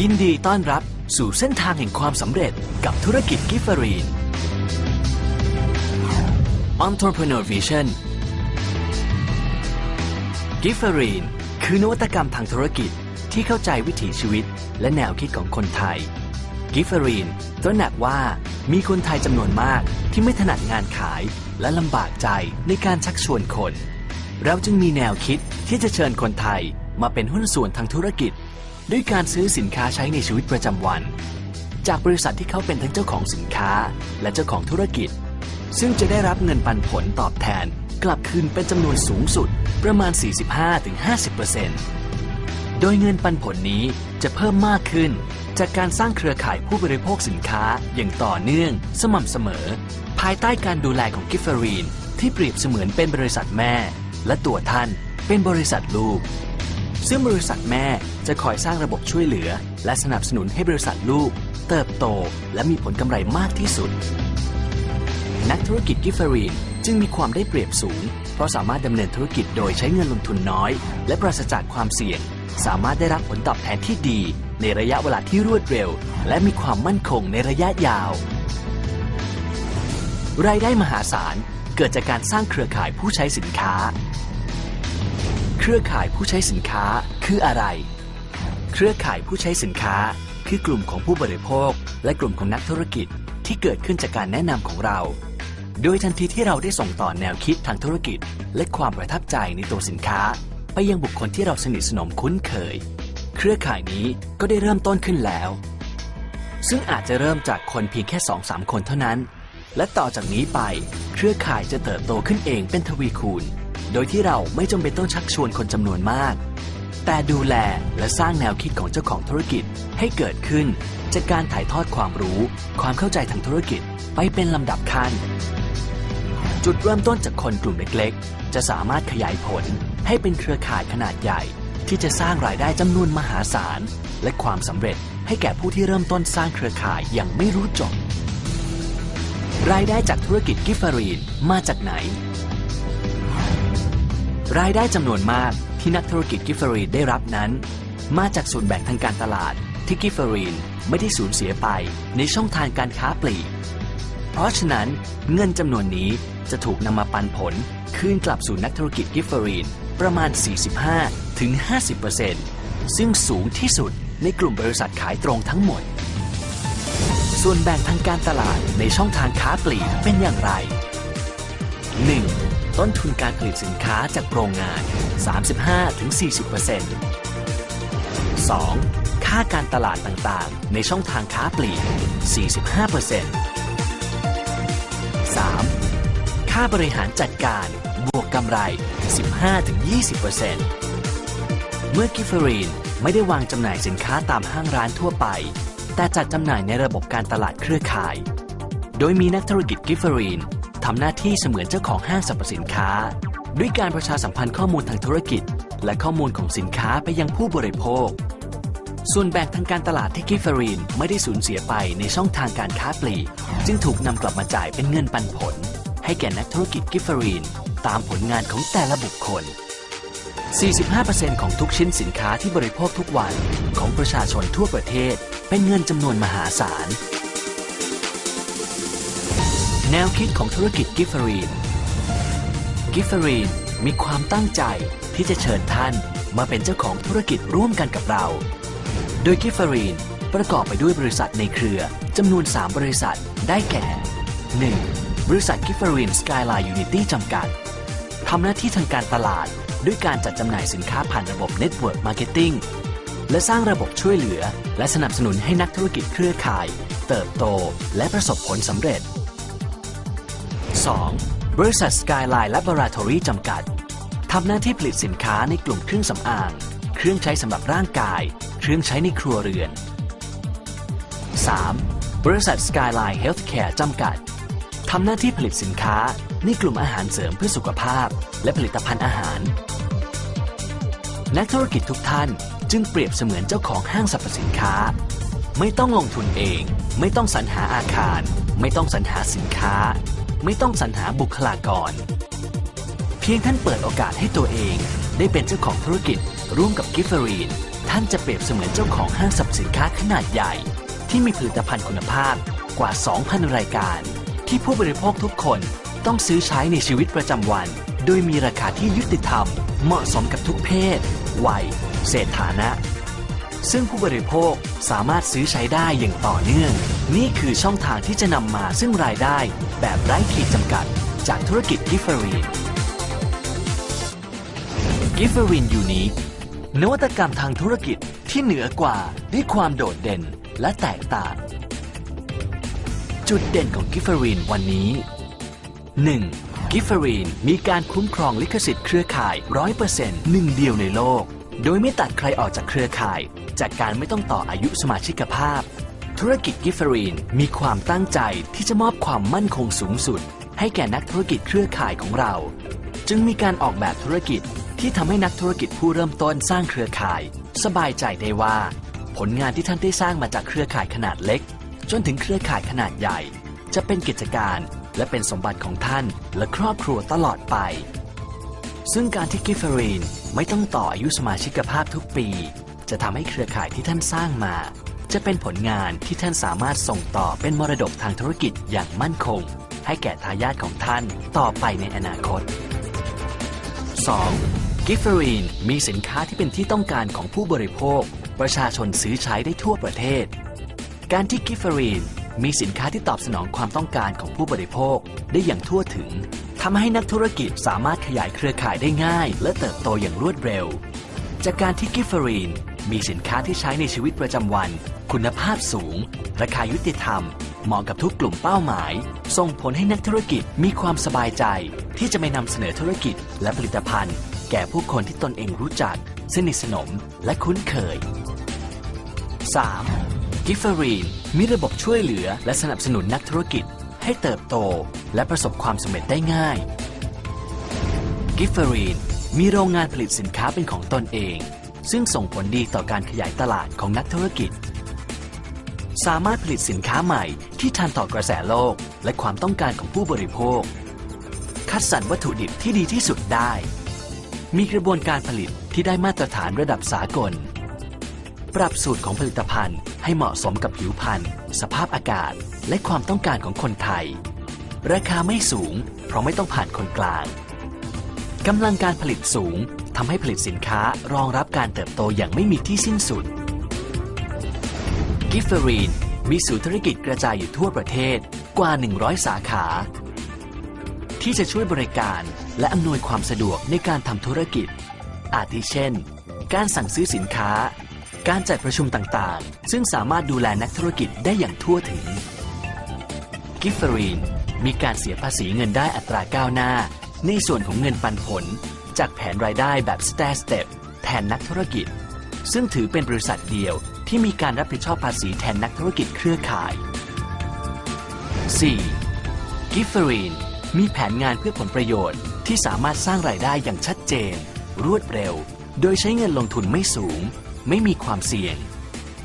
ยินดีต้อนรับสู่เส้นทางแห่งความสำเร็จกับธุรกิจกิฟเฟอรีน Entrepreneur Vision กิฟเฟอรีนคือนวัตกรรมทางธุรกิจที่เข้าใจวิถีชีวิต และแนวคิดของคนไทยกิฟเฟอรีนตระหนักว่ามีคนไทยจำนวนมากที่ไม่ถนัดงานขายและลำบากใจในการชักชวนคน เราจึงมีแนวคิดที่จะเชิญคนไทยมาเป็นหุ้นส่วนทางธุรกิจ ด้วยการซื้อสินค้าใช้ในชีวิตประจำวัน จากบริษัทที่เขาเป็นทั้งเจ้าของสินค้าและเจ้าของธุรกิจ ซึ่งจะได้รับเงินปันผลตอบแทนกลับคืนเป็นจำนวนสูงสุดประมาณ 45-50%โดยเงินปันผลนี้จะเพิ่มมากขึ้น จากการสร้างเครือข่ายผู้บริโภคสินค้าอย่างต่อเนื่อง สม่ำเสมอ ภายใต้การดูแลของกิฟเฟอรีนที่เปรียบเสมือนเป็นบริษัทแม่ และตัวท่านเป็นบริษัทลูก ซึ่งบริษัทแม่จะคอยสร้างระบบช่วยเหลือ และสนับสนุนให้บริษัทลูก เติบโตและมีผลกำไรมากที่สุด นักธุรกิจกิฟเฟอรีนจึงมีความได้เปรียบสูง เพราะสามารถดำเนินธุรกิจโดยใช้เงินลงทุนน้อย และปราศจากความเสี่ยง สามารถได้รับผลตอบแทนที่ดี ในระยะเวลาที่รวดเร็ว และมีความมั่นคงในระยะยาว รายได้มหาศาลเกิดจากการสร้างเครือข่ายผู้ใช้สินค้า เครือข่ายผู้ใช้สินค้าคืออะไร เครือข่ายผู้ใช้สินค้า คือกลุ่มของผู้บริโภค และกลุ่มของนักธุรกิจที่เกิดขึ้นจากการแนะนำของเรา โดยทันทีที่เราได้ส่งต่อแนวคิดทางธุรกิจ และความประทับใจในตัวสินค้า ไปยังบุคคลที่เราสนิทสนมคุ้นเคย เครือข่ายนี้ก็ได้เริ่มต้นขึ้นแล้ว ซึ่งอาจจะเริ่มจากคนเพียงแค่2-3คนเท่านั้น และต่อจากนี้ไป เครือข่ายจะเติบโตขึ้นเองเป็นทวีคูณ โดยที่เราไม่จำเป็นต้องชักชวนคนจำนวนมาก แต่ดูแลและสร้างแนวคิดของเจ้าของธุรกิจให้เกิดขึ้น จากการถ่ายทอดความรู้ ความเข้าใจทางธุรกิจไปเป็นลำดับขั้น จุดเริ่มต้นจากคนกลุ่มเล็กๆ จะสามารถขยายผลให้เป็นเครือข่ายขนาดใหญ่ ที่จะสร้างรายได้จำนวนมหาศาล และความสำเร็จให้แก่ผู้ที่เริ่มต้นสร้างเครือข่ายอย่างไม่รู้จบรายได้จากธุรกิจกิฟเฟอรีนมาจากไหน รายได้จำนวนมากที่นักธุรกิจกิฟเฟอรีนได้รับนั้น มาจากส่วนแบ่งทางการตลาดที่กิฟเฟอรีนไม่ได้สูญเสียไปในช่องทางการค้าปลีก เพราะฉะนั้นเงินจำนวนนี้จะถูกนำมาปันผล คืนกลับสู่นักธุรกิจกิฟเฟอรีนประมาณ 45-50%ซึ่งสูงที่สุดในกลุ่มบริษัทขายตรงทั้งหมด ส่วนแบ่งทางการตลาดในช่องทางค้าปลีกเป็นอย่างไร ต้นทุนการผลิตสินค้าจากโรงงาน 35-40% 2. ค่าการตลาดต่างๆ ในช่องทางค้าปลีก 45% 3. ค่าบริหารจัดการ บวกกำไร 15-20%เมื่อกิฟเฟอรีนไม่ได้วางจำหน่ายสินค้าตามห้างร้านทั่วไป แต่จัดจำหน่ายในระบบการตลาดเครือข่าย โดยมีนักธุรกิจกิฟเฟอรีน ทำหน้าที่เสมือนเจ้าของห้างสรรพสินค้า ด้วยการประชาสัมพันธ์ข้อมูลทางธุรกิจ และข้อมูลของสินค้าไปยังผู้บริโภค ส่วนแบ่งทางการตลาดที่กิฟเฟอรีนไม่ได้สูญเสียไปในช่องทางการค้าปลีก จึงถูกนำกลับมาจ่ายเป็นเงินปันผล ให้แก่นักธุรกิจกิฟเฟอรีนตามผลงานของแต่ละบุคคล 45%ของทุกชิ้นสินค้าที่บริโภคทุกวันของประชาชนทั่วประเทศเป็นเงินจำนวนมหาศาล แนวคิดของธุรกิจกิฟเฟอรีน กิฟเฟอรีนมีความตั้งใจที่จะเชิญท่านมาเป็นเจ้าของธุรกิจร่วมกันกับเรา โดยกิฟเฟอรีนประกอบไปด้วยบริษัทในเครือจำนวน 3 บริษัทได้แก่ 1. บริษัทกิฟเฟอรีนสกายไลน์ยูนิตี้จำกัดทำหน้าที่ทางการตลาดด้วยการจัดจำหน่ายสินค้าผ่านระบบ Network Marketing และสร้างระบบช่วยเหลือ และสนับสนุนให้นักธุรกิจเครือข่าย เติบโต และประสบผลสำเร็จ 2. บริษัท Skyline Laboratory จำกัด ทำหน้าที่ผลิตสินค้าในกลุ่มเครื่องสำอาง เครื่องใช้สำหรับร่างกาย เครื่องใช้ในครัวเรือน 3. บริษัท Skyline Healthcare จำกัด ทำหน้าที่ผลิตสินค้าในกลุ่มอาหารเสริมเพื่อสุขภาพ และผลิตภัณฑ์อาหาร นักธุรกิจทุกท่านจึงเปรียบเสมือนเจ้าของห้างสรรพสินค้า ไม่ต้องลงทุนเอง ไม่ต้องสรรหาอาคาร ไม่ต้องสรรหาสินค้า ไม่ต้องสรรหาบุคลากร เพียงท่านเปิดโอกาสให้ตัวเอง ได้เป็นเจ้าของธุรกิจ ร่วมกับกิฟเฟอรีน ท่านจะเปรียบเสมือนเจ้าของห้างสรรพสินค้าขนาดใหญ่ ที่มีผลิตภัณฑ์คุณภาพกว่า 2,000 รายการ ที่ผู้บริโภคทุกคนต้องซื้อใช้ในชีวิตประจำวัน โดยมีราคาที่ยุติธรรม เหมาะสมกับทุกเพศ วัยเศรษฐานะ ซึ่งผู้บริโภคสามารถซื้อใช้ได้อย่างต่อเนื่อง นี่คือช่องทางที่จะนำมาซึ่งรายได้ แบบไร้ขีดจำกัด จากธุรกิจกิฟเฟอรีนกิฟเฟอรีนยูนิคนวัตกรรมทางธุรกิจที่เหนือกว่าด้วยความโดดเด่นและแตกต่าง จุดเด่นของกิฟเฟอรีนวันนี้ 1. กิฟเฟอรีนมีการคุ้มครองลิขสิทธิ์เครือข่าย 100%หนึ่งเดียวในโลก โดยไม่ตัดใครออกจากเครือข่าย จากการไม่ต้องต่ออายุสมาชิกภาพ ธุรกิจกิฟเฟอรีนมีความตั้งใจที่จะมอบความมั่นคงสูงสุด ให้แก่นักธุรกิจเครือข่ายของเรา จึงมีการออกแบบธุรกิจที่ทำให้นักธุรกิจผู้เริ่มต้นสร้างเครือข่าย สบายใจได้ว่า ผลงานที่ท่านได้สร้างมาจากเครือข่ายขนาดเล็ก จนถึงเครือข่ายขนาดใหญ่ จะเป็นกิจการและเป็นสมบัติของท่านและครอบครัวตลอดไป ซึ่งการที่กิฟเฟอรีนไม่ต้องต่ออายุสมาชิกภาพทุกปี จะทำให้เครือข่ายที่ท่านสร้างมา จะเป็นผลงานที่ท่านสามารถส่งต่อเป็นมรดกทางธุรกิจอย่างมั่นคง ให้แก่ทายาทของท่านต่อไปในอนาคต 2. กิฟเฟอรีนมีสินค้าที่เป็นที่ต้องการของผู้บริโภค ประชาชนซื้อใช้ได้ทั่วประเทศ การที่กิฟเฟอรีนมีสินค้าที่ตอบสนองความต้องการของผู้บริโภคได้อย่างทั่วถึงทำให้นักธุรกิจสามารถขยายเครือข่ายได้ง่าย และเติบโตอย่างรวดเร็ว จากการที่กิฟเฟอรีน มีสินค้าที่ใช้ในชีวิตประจำวัน คุณภาพสูง ราคายุติธรรม เหมาะกับทุกกลุ่มเป้าหมาย ส่งผลให้นักธุรกิจมีความสบายใจ ที่จะไปนำเสนอธุรกิจและผลิตภัณฑ์ แก่ผู้คนที่ตนเองรู้จัก สนิทสนมและคุ้นเคย 3. กิฟเฟอรีนมีระบบช่วยเหลือและสนับสนุนนักธุรกิจ ให้เติบโต และประสบความสำเร็จได้ง่าย กิฟเฟอรีนมีโรงงานผลิตสินค้าเป็นของตนเอง ซึ่งส่งผลดีต่อการขยายตลาดของนักธุรกิจ สามารถผลิตสินค้าใหม่ที่ทันต่อกระแสโลก และความต้องการของผู้บริโภค คัดสรรวัตถุดิบที่ดีที่สุดได้ มีกระบวนการผลิตที่ได้มาตรฐานระดับสากล ปรับสูตรของผลิตภัณฑ์ให้เหมาะสมกับผิวพรรณสภาพอากาศ และความต้องการของคนไทย ราคาไม่สูง เพราะไม่ต้องผ่านคนกลางกำลังการผลิตสูง ทำให้ผลิตสินค้ารองรับการเติบโตอย่างไม่มีที่สิ้นสุด กิฟเฟอรีนมีศูนย์ธุรกิจกระจายอยู่ทั่วประเทศกว่า 100 สาขา ที่จะช่วยบริการและอำนวยความสะดวกในการทำธุรกิจ อาทิเช่น การสั่งซื้อสินค้า การจัดประชุมต่างๆ ซึ่งสามารถดูแลนักธุรกิจได้อย่างทั่วถึง กิฟเฟอรีนมีการเสียภาษีเงินได้อัตราก้าวหน้า ในส่วนของเงินปันผล จากแผนรายได้แบบ Stair Step แทนนักธุรกิจ ซึ่งถือเป็นบริษัทเดียวที่มีการรับผิดชอบภาษีแทนนักธุรกิจเครือข่าย 4. กิฟเฟอรีนมีแผนงานเพื่อผลประโยชน์ที่สามารถสร้างรายได้อย่างชัดเจน รวดเร็ว โดยใช้เงินลงทุนไม่สูง ไม่มีความเสี่ยง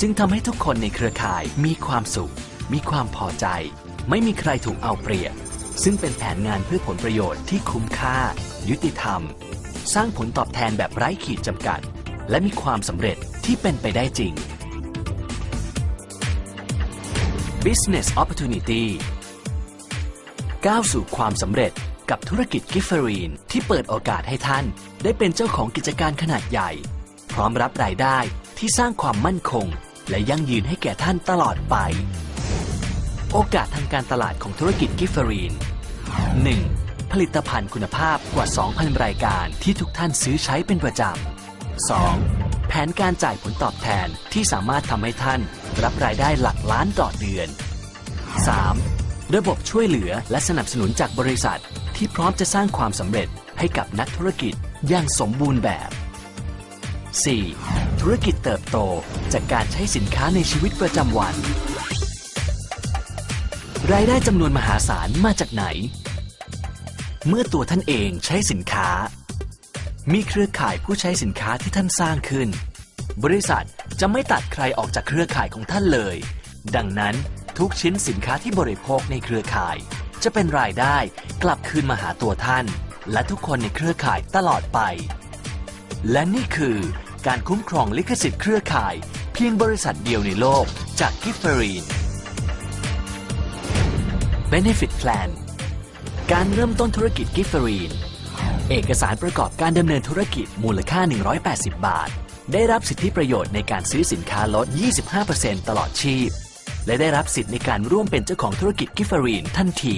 จึงทำให้ทุกคนในเครือข่ายมีความสุข มีความพอใจ ไม่มีใครถูกเอาเปรียบ ซึ่งเป็นแผนงานเพื่อผลประโยชน์ที่คุ้มค่า ยุติธรรม สร้างผลตอบแทนแบบไร้ขีดจำกัด และมีความสำเร็จที่เป็นไปได้จริง Business Opportunity ก้าวสู่ความสำเร็จกับธุรกิจกิฟเฟอรีนที่เปิดโอกาสให้ท่าน ได้เป็นเจ้าของกิจการขนาดใหญ่ พร้อมรับรายได้ที่สร้างความมั่นคง และยั่งยืนให้แก่ท่านตลอดไป โอกาสทางการตลาดของธุรกิจกิฟเฟอรีน 1. ผลิตภัณฑ์คุณภาพกว่า 2,000 รายการที่ทุกท่านซื้อใช้เป็นประจำ 2. แผนการจ่ายผลตอบแทนที่สามารถทำให้ท่านรับรายได้หลักล้านต่อเดือน 3. ระบบช่วยเหลือและสนับสนุนจากบริษัทที่พร้อมจะสร้างความสำเร็จให้กับนักธุรกิจอย่างสมบูรณ์แบบ 4. ธุรกิจเติบโตจากการใช้สินค้าในชีวิตประจำวัน รายได้จำนวนมหาศาลมาจากไหน เมื่อตัวท่านเองใช้สินค้า มีเครือข่ายผู้ใช้สินค้าที่ท่านสร้างขึ้น บริษัทจะไม่ตัดใครออกจากเครือข่ายของท่านเลย ดังนั้นทุกชิ้นสินค้าที่บริโภคในเครือข่าย จะเป็นรายได้กลับคืนมาหาตัวท่าน และทุกคนในเครือข่ายตลอดไป และนี่คือการคุ้มครองลิขสิทธิ์เครือข่าย เพียงบริษัทเดียวในโลกจากกิฟเฟอรีน Benefit Plan การเริ่มต้นธุรกิจกิฟเฟอรีน เอกสารประกอบการดำเนินธุรกิจมูลค่า 180 บาท ได้รับสิทธิประโยชน์ในการซื้อสินค้าลด 25%ตลอดชีพ และได้รับสิทธิในการร่วมเป็นเจ้าของธุรกิจกิฟเฟอรีนทันที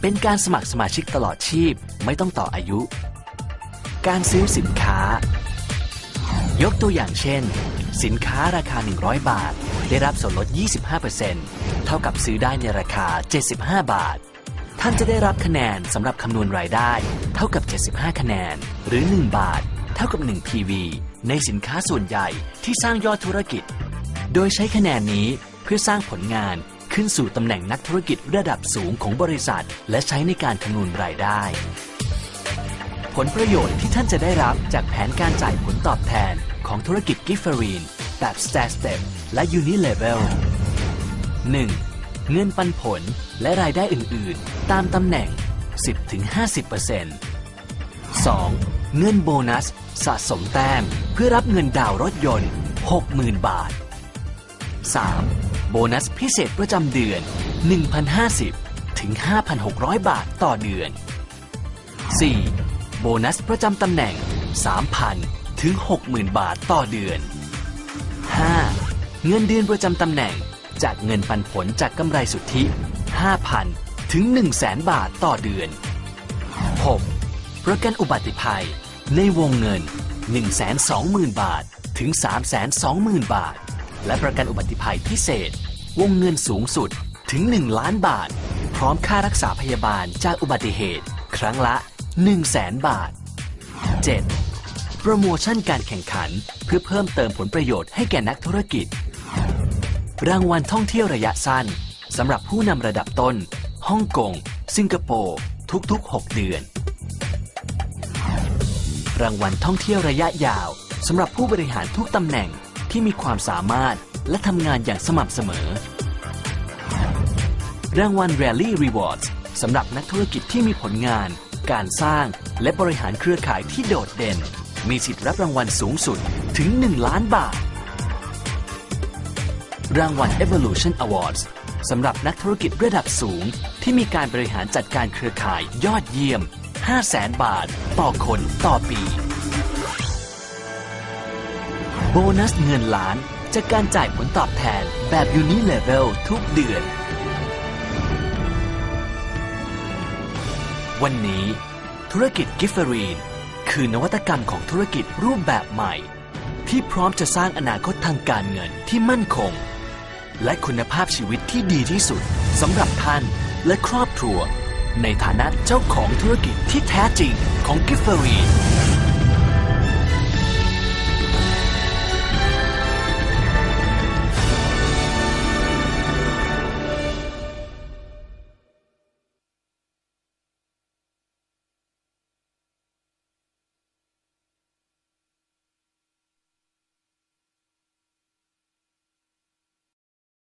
เป็นการสมัครสมาชิกตลอดชีพไม่ต้องต่ออายุ การซื้อสินค้า ยกตัวอย่างเช่น สินค้าราคา 100 บาท ได้รับส่วนลด 25%เท่ากับซื้อได้ในราคา 75 บาท ท่านจะได้รับคะแนนสำหรับคำนวณรายได้ เท่ากับ 75 คะแนน หรือ 1 บาท เท่ากับ 1 PV ในสินค้าส่วนใหญ่ที่สร้างยอดธุรกิจ โดยใช้คะแนนนี้เพื่อสร้างผลงานขึ้นสู่ตำแหน่งนักธุรกิจระดับสูงของบริษัท และใช้ในการคำนวณรายได้ ผลประโยชน์ที่ท่านจะได้รับจากแผนการจ่ายผลตอบแทน ของธุรกิจกิฟเฟอรีน แบบ Stair Step และ Unilevel 1. เงินปันผลและรายได้อื่น ๆ ตามตำแหน่ง 10-50% 2. เงินโบนัส สะสมแต้ม เพื่อรับเงินดาวน์รถยนต์ 60,000 บาท 3. โบนัสพิเศษประจำเดือน 1,050 ถึง 5,600 บาทต่อเดือน 4. โบนัสประจำตำแหน่ง 3,000 ถึง 60,000 บาทต่อเดือน 5. เงินเดือนประจำตำแหน่ง จากเงินปันผลจากกำไรสุทธิ 5,000 ถึง 100,000 บาทต่อเดือน 6. ประกันอุบัติภัย ในวงเงิน 120,000 บาท ถึง 320,000 บาท และประกันอุบัติภัยพิเศษ วงเงินสูงสุดถึง 1 ล้านบาท พร้อมค่ารักษาพยาบาลจากอุบัติเหตุ ครั้งละ 100,000บาท 7. โปรโมชั่นการแข่งขัน เพื่อเพิ่มเติมผลประโยชน์ให้แก่นักธุรกิจ รางวัลท่องเที่ยวระยะสั้นสำหรับผู้นำระดับต้นฮ่องกง สิงคโปร์ ทุกๆ 6 เดือน รางวัลท่องเที่ยวระยะยาวสำหรับผู้บริหารทุกตำแหน่งที่มีความสามารถและทำงานอย่างสม่ำเสมอ รางวัล Rally Rewards สำหรับนักธุรกิจที่มีผลงาน การสร้างและบริหารเครือข่ายที่โดดเด่น มีสิทธิ์รับรางวัลสูงสุดถึง 1 ล้านบาท รางวัล Evolution Awards สำหรับนักธุรกิจระดับสูง ที่มีการบริหารจัดการเครือข่ายยอดเยี่ยม 500,000บาท ต่อคนต่อปี โบนัสเงินล้านจากการจ่ายผลตอบแทนแบบ Unilevel ทุกเดือน วันนี้ธุรกิจกิฟเฟอรีน คือนวัตกรรมของธุรกิจรูปแบบใหม่ ที่พร้อมจะสร้างอนาคตทางการเงินที่มั่นคง และคุณภาพชีวิตที่ดีที่สุดสำหรับท่านและครอบครัว ในฐานะเจ้าของธุรกิจที่แท้จริงของกิฟเฟอรี